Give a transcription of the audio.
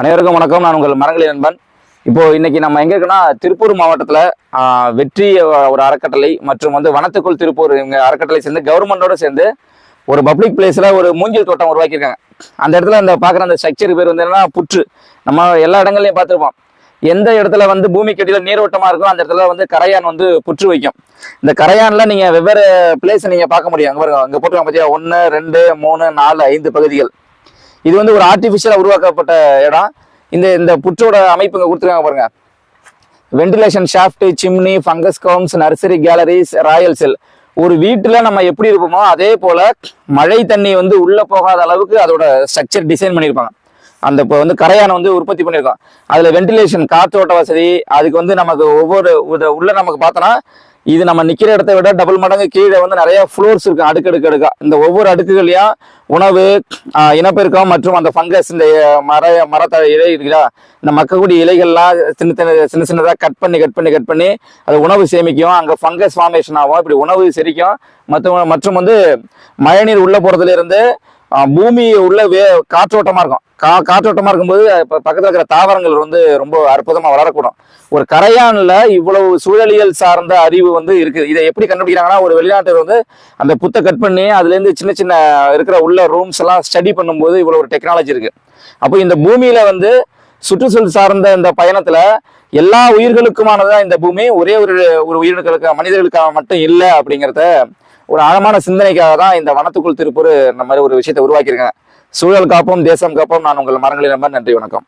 அனைவருக்கும் வணக்கம். நான் உங்கள் மரங்களி நண்பன். இப்போ இன்னைக்கு நம்ம எங்க இருக்கோம்னா திருப்பூர் மாவட்டத்துல வெற்றி ஒரு அறக்கட்டளை மற்றும் வந்து வனத்துக்குள் திருப்பூர் இவங்க அறக்கட்டளை சேர்ந்து கவர்மெண்டோட சேர்ந்து ஒரு பப்ளிக் பிளேஸ்ல ஒரு மூங்கில் தோட்டம் உருவாக்கியிருக்காங்க. அந்த இடத்துல அந்த பார்க்குற அந்த ஸ்ட்ரக்சர் பேர் வந்து என்னன்னா புற்று. நம்ம எல்லா இடங்கள்லையும் பார்த்துருப்போம். எந்த இடத்துல வந்து பூமி கட்டியில நீரோட்டமா இருக்கோ அந்த இடத்துல வந்து கரையான் வந்து புற்று வைக்கும். இந்த கரையான்ல நீங்க வெவ்வேறு பிளேஸ் நீங்க பார்க்க முடியும். அங்க பாருங்க அங்க போட்டுருக்காங்க பார்த்தீங்கன்னா ஒன்று ரெண்டு மூணு நாலு ஐந்து பகுதிகள். இது வந்து ஒரு ஆர்டிஃபிஷியலாக உருவாக்கப்பட்ட இடம். இந்த இந்த புற்றோட அமைப்பு இங்கே கொடுத்துருக்காங்க பாருங்க. Ventilation shaft chimney fungus combs nursery galleries royal cell ஒரு வீட்டில் நம்ம எப்படி இருப்போமோ அதே போல் மழை தண்ணி வந்து உள்ளே போகாத அளவுக்கு அதோட ஸ்ட்ரக்சர் டிசைன் பண்ணியிருப்பாங்க. அந்த இப்போ வந்து கரையானை வந்து உற்பத்தி பண்ணியிருக்கோம் அதில் வென்டிலேஷன் காற்றோட்ட வசதி அதுக்கு வந்து நமக்கு ஒவ்வொரு உள்ள நமக்கு பார்த்தோன்னா இது நம்ம நிக்கிற இடத்த விட டபுள் மடங்கு கீழே வந்து நிறைய ஃப்ளோர்ஸ் இருக்கு. அடுக்கடுக்கு அடுக்கா இந்த ஒவ்வொரு அடுக்குகளையும் உணவு இனப்பெருக்கம் மற்றும் அந்த ஃபங்கஸ் இந்த மர மரத்த இலை இருக்குதா? இந்த மக்கக்கூடிய இலைகள்லாம் சின்ன சின்ன சின்ன சின்னதாக கட் பண்ணி கட் பண்ணி கட் பண்ணி அது உணவு சேமிக்கும். அங்கே ஃபங்கஸ் ஃபார்மேஷன் ஆகும். இப்படி உணவு செரிக்கும். மற்றும் மற்றும் வந்து மழைநீர் உள்ள போறதுல இருந்து பூமி உள்ள வே காற்றோட்டமா இருக்கும். கா காற்றோட்டமா இருக்கும்போது இப்போ பக்கத்தில் இருக்கிற தாவரங்கள் வந்து ரொம்ப அற்புதமா வளரக்கூடும். ஒரு கரையான்ல இவ்வளவு சூழலியல் சார்ந்த அறிவு வந்து இருக்குது இதை எப்படி கண்டுபிடிக்கிறாங்கன்னா ஒரு வெளிநாட்டர் வந்து அந்த புத்தை கட் பண்ணி அதுலேருந்து சின்ன சின்ன இருக்கிற உள்ள ரூம்ஸ் எல்லாம் ஸ்டடி பண்ணும்போது இவ்வளவு ஒரு டெக்னாலஜி இருக்கு. அப்போ இந்த பூமியில வந்து சுற்றுச்சூழல் சார்ந்த இந்த பயணத்துல எல்லா உயிர்களுக்குமானதான் இந்த பூமி. ஒரே ஒரு ஒரு உயிர்களுக்கு மனிதர்களுக்காக மட்டும் இல்லை அப்படிங்கிறத ஒரு ஆழமான சிந்தனைக்காக தான் இந்த வனத்துக்குள் திருப்பூர் இந்த மாதிரி ஒரு விஷயத்தை உருவாக்கியிருக்கேன் சூழல் காப்போம் தேசம் காப்போம். நான் உங்கள் மரங்களில் நம்பர் நன்றி வணக்கம்.